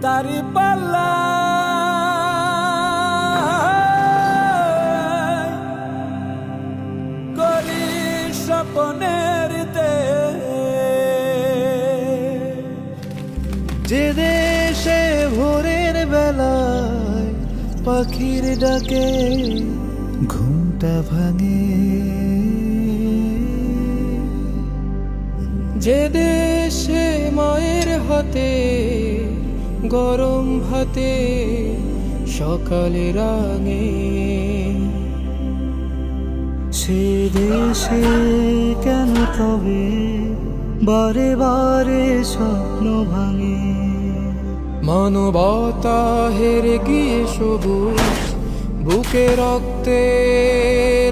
তারি পাল্লা করি স্বপনের। যে দেশে ভোরের বেলায় পাখির ডাকে ঘুমটা ভাঙে যে দেশে মায়ের হাতে গরম ভাতে সকালে রাঙে। সে দেশে কেন তবে বারে বারে স্বপ্ন ভাঙে। মানবতা হেরে গিয়ে সবুজ, বুকে রক্তে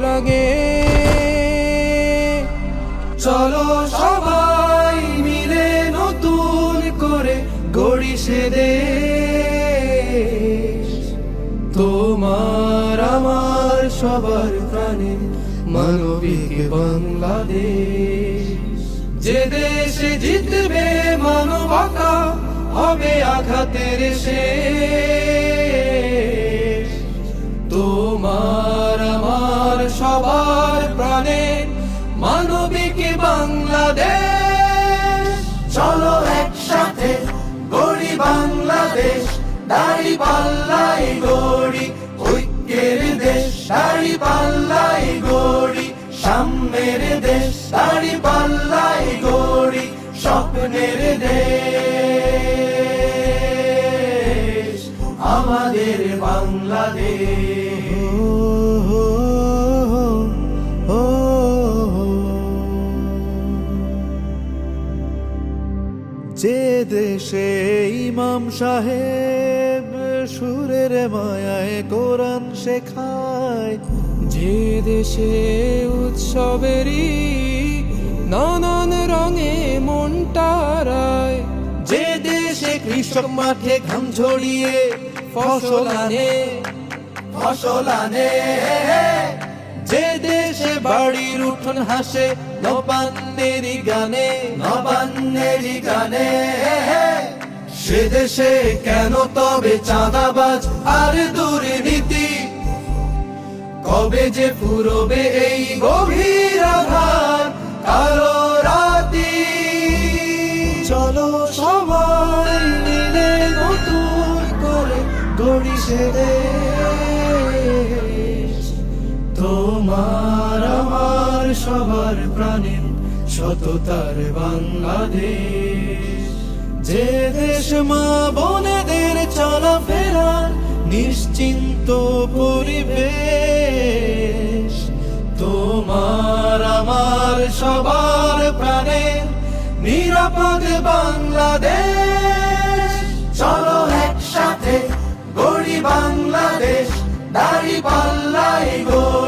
লাগে চলো সবাই সে দেশ। তোমার আমার সবার প্রাণে মানবিক বাংলাদেশ। যে দেশে জিতবে মানবতা হবে আঘাতের শেষ। দাড়ি পাল্লাই গড়ি, ঐক্যের দেশ দাড়ি পাল্লাই গড়ি, সাম্যের দেশ দাড়ি পাল্লাই গড়ি, স্বপ্নের দেশ, আমাদের বাংলাদেশ। যে দেশে ইমাম সাহেব সুরের মায়ায় কোরআন শেখায়, যে দেশে উৎসবেরই নানান রঙে মনটারায় যে দেশে কৃষক মাঠে ঘাম ঝরিয়ে ফসল আনে ফসল আনে, যে দেশে বাড়ির উঠোন হাসে গানে নবান্নেরই গানে। সে দেশে কেন তবে চাঁদাবাজ আর দুর্নীতি? কবে যে ফুরবে এই গভীর আধার কালো রাতি? চলো সবাই মিলে নতুন করে গড়ি সে তোমার, আমার সবার প্রাণের সততার বাংলাদেশ। যে দেশ মা বোনেদের চলাফেরার নিশ্চিন্ত পরিবেশ, তোমার আমার সবার প্রাণের নিরাপদ বাংলাদেশ। চলো একসাথে গড়ি বাংলাদেশ, দাড়ি পাল্লাই গড়ি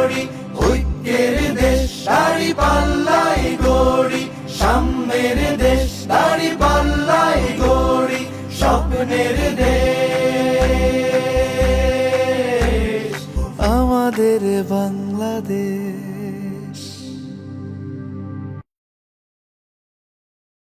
আমাদের বাংলাদেশ।